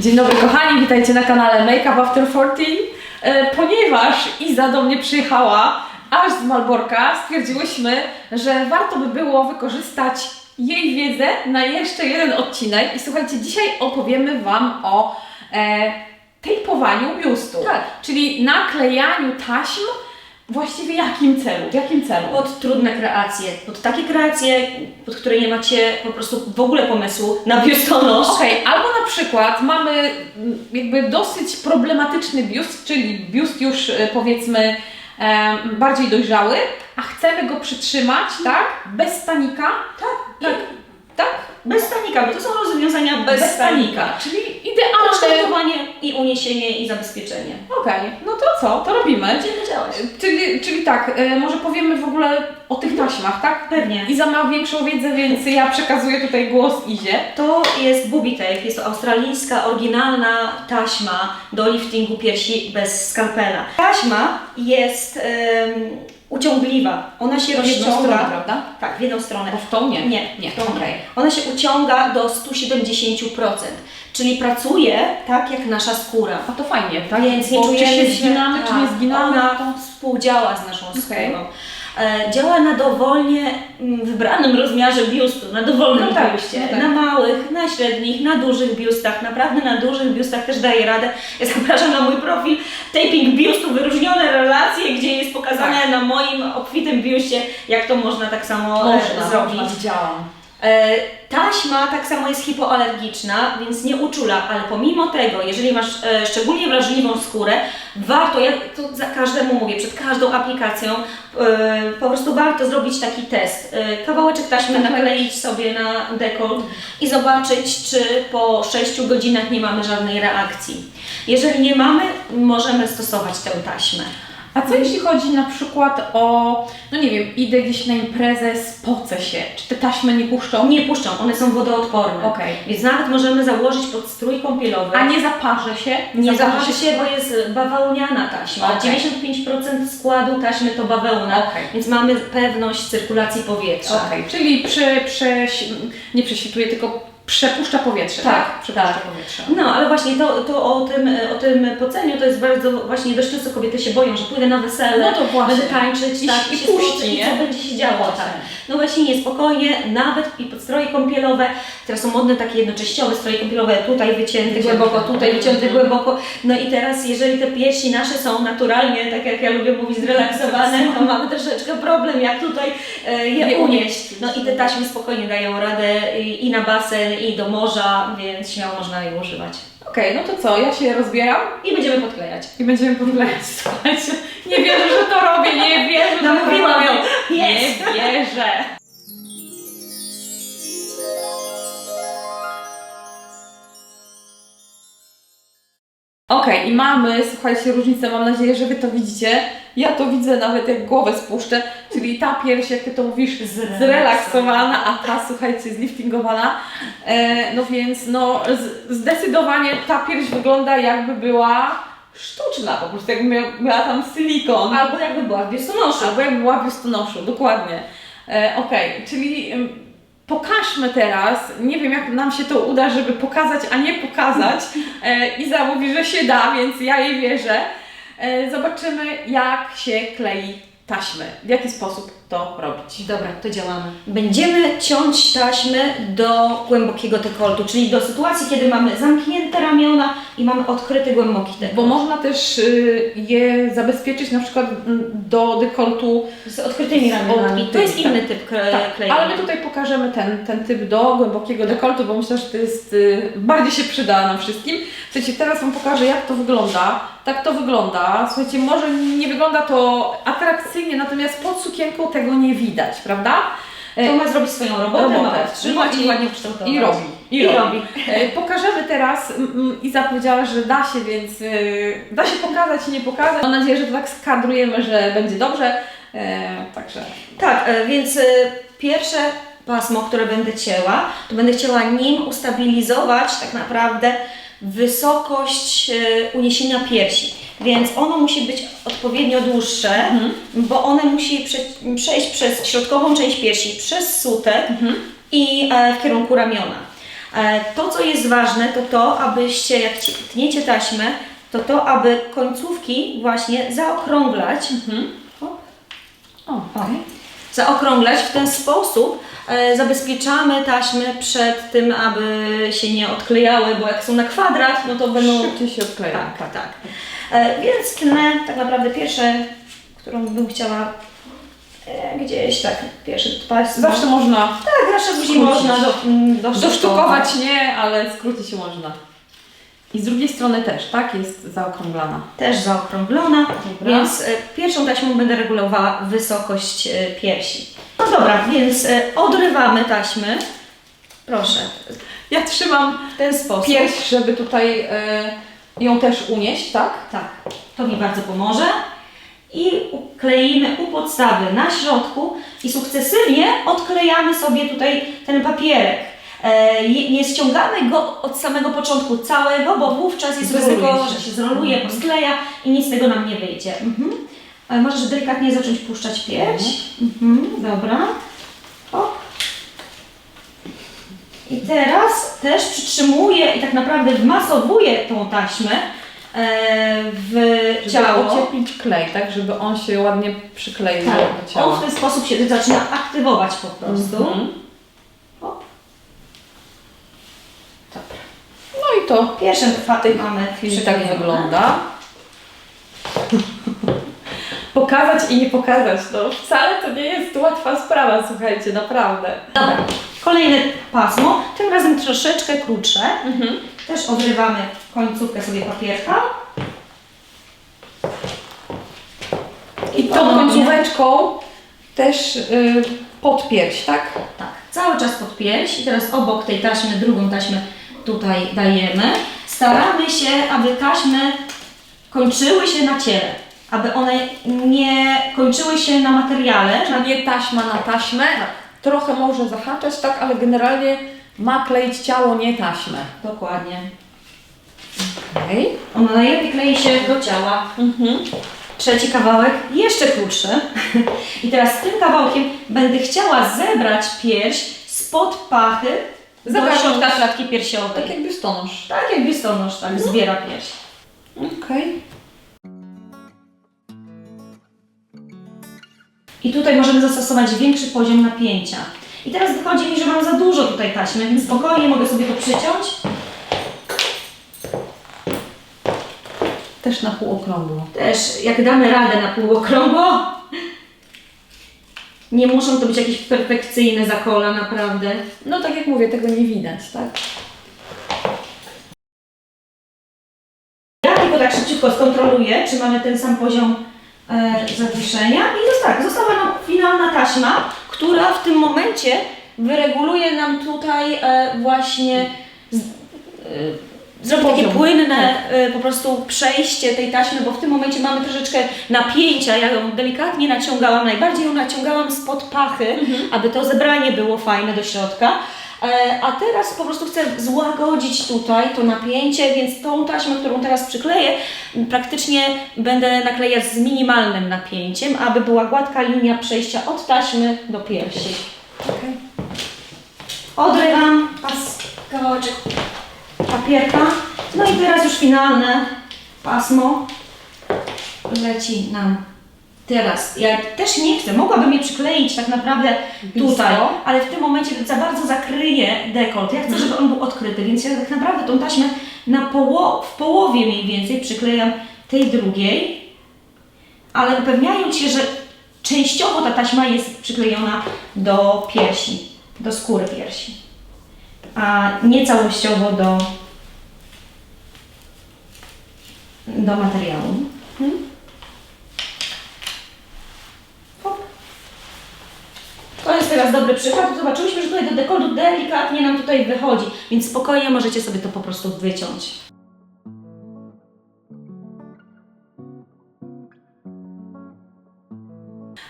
Dzień dobry kochani, witajcie na kanale Makeup After 14. E, ponieważ Iza do mnie przyjechała aż z Malborka, stwierdziłyśmy, że warto by było wykorzystać jej wiedzę na jeszcze jeden odcinek. I słuchajcie, dzisiaj opowiemy Wam o e, tejpowaniu biustu, Tak. czyli naklejaniu taśm. Właściwie jakim celu? W jakim celu? Pod trudne kreacje, pod takie kreacje, pod które nie macie po prostu w ogóle pomysłu na biustonosz. Okej, albo na przykład mamy mm, jakby dosyć problematyczny biust, czyli biust już e, powiedzmy bardziej dojrzały, a chcemy go przytrzymać, tak? Bez stanika. Tak, Tak. Tak? Bez stanika, bo to są rozwiązania bez, stanika. Czyli idealne. Kształtowanie i uniesienie i zabezpieczenie. Okej, no to co? To robimy. Będzie działać. Czyli, czyli tak, e, może powiemy w ogóle o tych taśmach, tak? Pewnie. Iza ma większą wiedzę, więc ja przekazuję tutaj głos Izie. To jest booby tape, jest to australijska, oryginalna taśma do liftingu piersi bez skalpela. Taśma jest uciągliwa, ona się W jedną stronę, rozciąga. prawda? Tak, w jedną stronę. Bo w tą nie. Nie, nie. w tą Okej. nie. Ona się uciąga do 170%, czyli pracuje tak jak nasza skóra. A to fajnie, tak? Więc nie czujemy się zginamy, czy nie tak, zginamy, Ona współdziała z naszą skórą. E, działa na dowolnie mm, wybranym rozmiarze biustu, na dowolnym No tak, biustie, no tak. na małych, na średnich, na dużych biustach, naprawdę na dużych biustach też daje radę. Ja zapraszam na mój profil taping biustu, wyróżnione relacje, gdzie jest pokazane Tak. na moim obfitym biuście, jak to można tak samo e, zrobić. widziałam. E, Taśma tak samo jest hipoalergiczna, więc nie uczula, ale pomimo tego, jeżeli masz e, szczególnie wrażliwą skórę, warto, ja to za każdemu mówię, przed każdą aplikacją, po prostu warto zrobić taki test. Kawałeczek taśmy Mhm. nakleić sobie na dekolt i zobaczyć, czy po 6 godzinach nie mamy żadnej reakcji. Jeżeli nie mamy, możemy stosować tę taśmę. A co jeśli chodzi na przykład o, no nie wiem, idę gdzieś na imprezę, spocę się, czy te taśmy nie puszczą? Nie puszczą, one są wodoodporne. Okej. Więc nawet możemy założyć pod strój kąpielowy. A nie zaparzę się? Nie zaparzy się, bo jest bawełniana taśma. Okej. 95% składu taśmy to bawełna, Okej. więc mamy pewność cyrkulacji powietrza. Okej, czyli prze, prześ, nie prześwituje, tylko przepuszcza powietrze, tak? Tak, Przepuszcza tak. powietrze. No, ale właśnie to, to o, tym, o tym poceniu to jest bardzo właśnie dość często kobiety się boją, że pójdę na wesele, No to właśnie. będę tańczyć I- tak, i się puści, i co będzie się działo. Właśnie. Tak. No właśnie nie, spokojnie, nawet i podstroje kąpielowe, teraz są modne takie jednoczęściowe stroje kąpielowe, tutaj wycięty Wycięte. głęboko, tutaj wycięty Mhm. głęboko. No i teraz jeżeli te piersi nasze są naturalnie, tak jak ja lubię mówić, zrelaksowane, to mamy troszeczkę problem, jak tutaj e, je unieść. No i te taśmy spokojnie dają radę i, i na basen, i do morza, więc śmiało można je używać. Okej, no to co, ja się rozbieram I będziemy podklejać. i będziemy podklejać, słuchajcie. Nie wierzę, że to robię, nie wierzę, że to robię. Nie wierzę. Okej, i mamy, słuchajcie, różnicę, mam nadzieję, że Wy to widzicie. Ja to widzę nawet jak głowę spuszczę, czyli ta pierś, jak Ty to mówisz, zrelaksowana, a ta, słuchajcie, zliftingowana. E, no więc, no, zdecydowanie ta pierś wygląda jakby była sztuczna, po prostu jakby mia- miała tam silikon. Albo jakby była w biustonoszu. Albo jakby była w biustonoszu, dokładnie. E, Okej, czyli ym, pokażmy teraz, nie wiem jak nam się to uda, żeby pokazać, a nie pokazać. E, Iza mówi, że się da, więc ja jej wierzę. E, zobaczymy jak się klei taśmy, w jaki sposób to robić. Dobra, to działamy. Będziemy ciąć taśmy do głębokiego dekoltu, czyli do sytuacji, kiedy mamy zamknięte ramiona i mamy odkryty głęboki dekolt. Bo można też y, je zabezpieczyć na przykład mm, do dekoltu z odkrytymi ramionami. To jest inny typ kle- Tak, klejenia. ale my tutaj pokażemy ten, ten typ do głębokiego dekoltu, bo myślę, że to jest y, bardziej się przyda nam wszystkim. Słuchajcie, teraz Wam pokażę jak to wygląda. Tak to wygląda. Słuchajcie, może nie wygląda to atrakcyjnie, natomiast pod sukienką tego nie widać, prawda? E, To ma zrobić swoją robotę, Robotę. ma podtrzymać No i i- ładnie kształtować. I robi. I, I robi. robi. E, Pokażemy teraz, Iza powiedziała, że da się, więc y, da się pokazać i nie pokazać. Mam nadzieję, że to tak skadrujemy, że będzie dobrze. E, także Tak, e, więc e, pierwsze pasmo, które będę cięła, to będę chciała nim ustabilizować tak naprawdę wysokość e, uniesienia piersi. Więc ono musi być odpowiednio dłuższe, bo one musi prze, przejść przez środkową część piersi, przez sutek i e, w kierunku ramiona. E, To, co jest ważne, to to, abyście, jak ci- tniecie taśmę, to to, aby końcówki właśnie zaokrąglać. O, O, zaokrąglać w ten sposób. E, zabezpieczamy taśmy przed tym, aby się nie odklejały, bo jak są na kwadrat, no to będą szybciej się odkleja. tak, tak. E, więc tnę tak naprawdę pierwsze, którą bym chciała e, gdzieś tak, pierwszy pasmo. Zawsze można tak, zawsze później skrócić. można do, mm, dosztukować. dosztukować, nie, ale skróty się można. I z drugiej strony też, tak? Jest zaokrąglana. Też zaokrąglona, Dobra. więc e, pierwszą taśmą będę regulowała wysokość e, piersi. No dobra, więc e, odrywamy taśmy. Proszę, Ja trzymam ten sposób. pierś, żeby tutaj e, ją też unieść, tak? Tak, to mi bardzo pomoże. I kleimy u podstawy na środku i sukcesywnie odklejamy sobie tutaj ten papierek. E, nie ściągamy go od samego początku całego, bo wówczas jest ryzyko, że się zroluje, poskleja i nic z tego nam nie wyjdzie. Mhm. Możesz delikatnie zacząć puszczać pierś. Mhm. Dobra. Hop. I teraz też przytrzymuję i tak naprawdę wmasowuję tą taśmę e, w Żeby ciało. ocieplić klej, tak? Żeby on się ładnie przykleił Tak, do on w ciała. ten sposób się zaczyna aktywować po prostu. Mhm. Hop. Dobra. No i to Pierwszy fatyk mamy chwili tak wygląda. Pokazać i nie pokazać, no wcale to nie jest łatwa sprawa, słuchajcie, naprawdę. Dobra, kolejne pasmo, tym razem troszeczkę krótsze. Mhm. Też odrywamy końcówkę sobie papierka. I tą końcóweczką też y, pod pierś, tak? Tak, cały czas pod pierś i teraz obok tej taśmy, drugą taśmę tutaj dajemy. Staramy się, aby taśmy kończyły się na ciele, aby one nie kończyły się na materiale. Czyli nie taśma na taśmę, trochę może zahaczać, tak, ale generalnie ma kleić ciało, nie taśmę. Dokładnie. Okej. Ona najlepiej klei się do ciała. Mhm. Trzeci kawałek, jeszcze krótszy. I teraz tym kawałkiem będę chciała zebrać pierś spod pachy do Zabrać środka klatki piersiowej. Tak jak biustonosz. Tak jak biustonosz, tak, zbiera pierś. Okej. I tutaj możemy zastosować większy poziom napięcia. I teraz wychodzi mi, że mam za dużo tutaj taśmy, więc spokojnie mogę sobie to przyciąć. Też na pół okrągło. Też jak damy radę na półokrągło, nie muszą to być jakieś perfekcyjne zakola, naprawdę. No tak jak mówię, tego nie widać, tak? Ja tylko tak szybciutko skontroluję, czy mamy ten sam poziom zawieszenia. I jest tak, została nam finalna taśma, która w tym momencie wyreguluje nam tutaj e, właśnie z, e, zrobi takie płynne e, po prostu przejście tej taśmy, bo w tym momencie mamy troszeczkę napięcia. Ja ją delikatnie naciągałam, najbardziej ją naciągałam spod pachy, aby to zebranie było fajne do środka. E, A teraz po prostu chcę złagodzić tutaj to napięcie, więc tą taśmę, którą teraz przykleję, praktycznie będę naklejać z minimalnym napięciem, aby była gładka linia przejścia od taśmy do piersi. Okej. Odrywam pas, kawałeczek papierka. No i teraz już finalne pasmo leci nam teraz. Ja też nie chcę, mogłabym je przykleić tak naprawdę Blisko. tutaj, ale w tym momencie za bardzo zakryje dekolt. Ja chcę, żeby on był odkryty, więc ja tak naprawdę tą taśmę na poło w połowie mniej więcej przyklejam tej drugiej, ale upewniając się, że częściowo ta taśma jest przyklejona do piersi, do skóry piersi, a nie całościowo do, do materiału. Hop. To jest teraz dobry przykład. Zobaczyliśmy, że tutaj do dekoltu delikatnie nam tutaj wychodzi, więc spokojnie możecie sobie to po prostu wyciąć.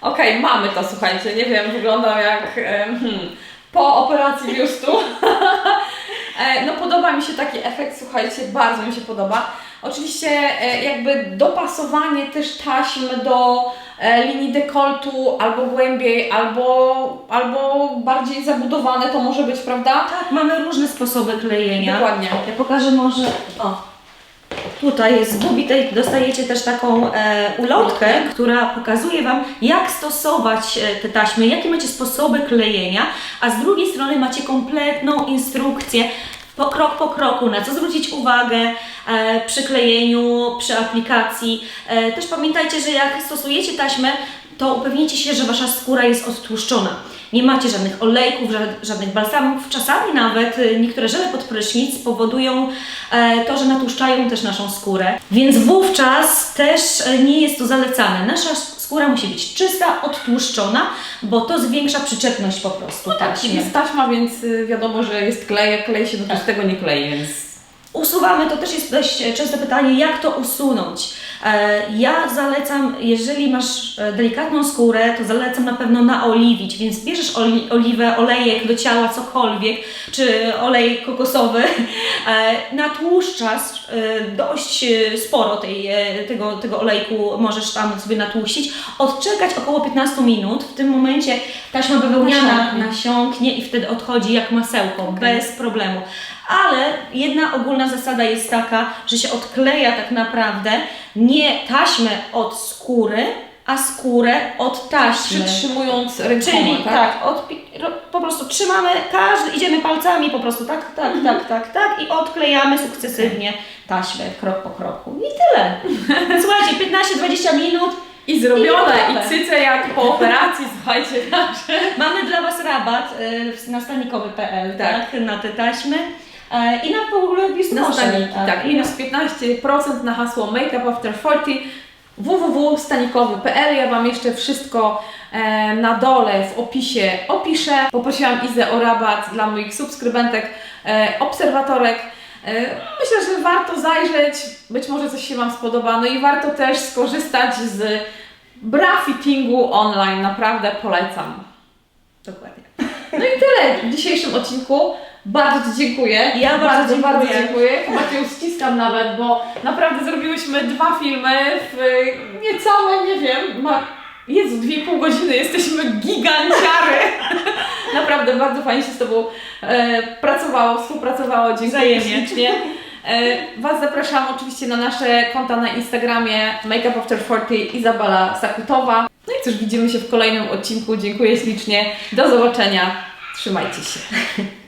Okej, mamy to, słuchajcie. Nie wiem, wyglądam jak hmm, po operacji biustu. E, no podoba mi się taki efekt, słuchajcie, bardzo mi się podoba. Oczywiście e, jakby dopasowanie też taśm do linii dekoltu, albo głębiej, albo, albo bardziej zabudowane to może być, prawda? Tak, mamy różne sposoby klejenia. Dokładnie. Ja pokażę może. O. Tutaj z Bubi dostajecie też taką e, ulotkę, która pokazuje Wam, jak stosować e, te taśmy, jakie macie sposoby klejenia, a z drugiej strony macie kompletną instrukcję po, krok po kroku, na co zwrócić uwagę e, przy klejeniu, przy aplikacji. E, też pamiętajcie, że jak stosujecie taśmę, to upewnijcie się, że Wasza skóra jest odtłuszczona. Nie macie żadnych olejków, ża- żadnych balsamów. Czasami nawet y, niektóre żele pod prysznic powodują e, to, że natłuszczają też naszą skórę. Więc wówczas też e, nie jest to zalecane. Nasza skóra musi być czysta, odtłuszczona, bo to zwiększa przyczepność po prostu Tak, taśmy. jest taśma, więc y, wiadomo, że jest klej, jak klei się, to Tak. z tego nie klei, więc... Usuwamy, to też jest dość częste pytanie, jak to usunąć. E, Ja zalecam, jeżeli masz e, delikatną skórę, to zalecam na pewno naoliwić, więc bierzesz oli, oliwę, olejek do ciała, cokolwiek, czy olej kokosowy, e, natłuszczasz dość sporo tej, tego, tego olejku, możesz tam sobie natłuścić, odczekać około 15 minut, w tym momencie taśma bawełniana Nasiąknie. i wtedy odchodzi jak masełko, Okej. bez problemu. Ale jedna ogólna zasada jest taka, że się odkleja tak naprawdę nie taśmę od skóry, a skórę od taśmy. Przytrzymując rękoma, Czyli tak? tak, ro- po prostu trzymamy, każdy, idziemy palcami po prostu tak, tak, Mhm. tak, tak, tak i odklejamy sukcesywnie taśmę krok po kroku. I tyle. Słuchajcie, 15-20 minut I zrobione, I i, cyce jak po operacji, słuchajcie. Mamy dla Was rabat y, na stanikowy.pl, Tak. tak. na te taśmy i na w ogóle Na biustonosze. staniki, tak. Minus 15% na hasło Makeup After 40 www.stanikowy.pl Ja Wam jeszcze wszystko e, na dole w opisie opiszę. Poprosiłam Izę o rabat dla moich subskrybentek, e, obserwatorek. E, myślę, że warto zajrzeć, być może coś się Wam spodoba, no i warto też skorzystać z bra fittingu online, naprawdę polecam. Dokładnie. No i tyle w dzisiejszym odcinku. Bardzo Ci dziękuję. Ja bardzo bardzo, bardzo dziękuję. dziękuję. Chyba Cię ściskam nawet, bo naprawdę zrobiłyśmy dwa filmy w niecałe, nie wiem, ma... Jezu, dwie pół godziny, jesteśmy giganciary. naprawdę bardzo fajnie się z Tobą e, pracowało, współpracowało. Dziękuję Wzajemnie. ślicznie. E, Was zapraszam oczywiście na nasze konta na Instagramie Makeup After 40 Izabela Sakutowa. No i cóż, widzimy się w kolejnym odcinku. Dziękuję ślicznie. Do zobaczenia. Trzymajcie się.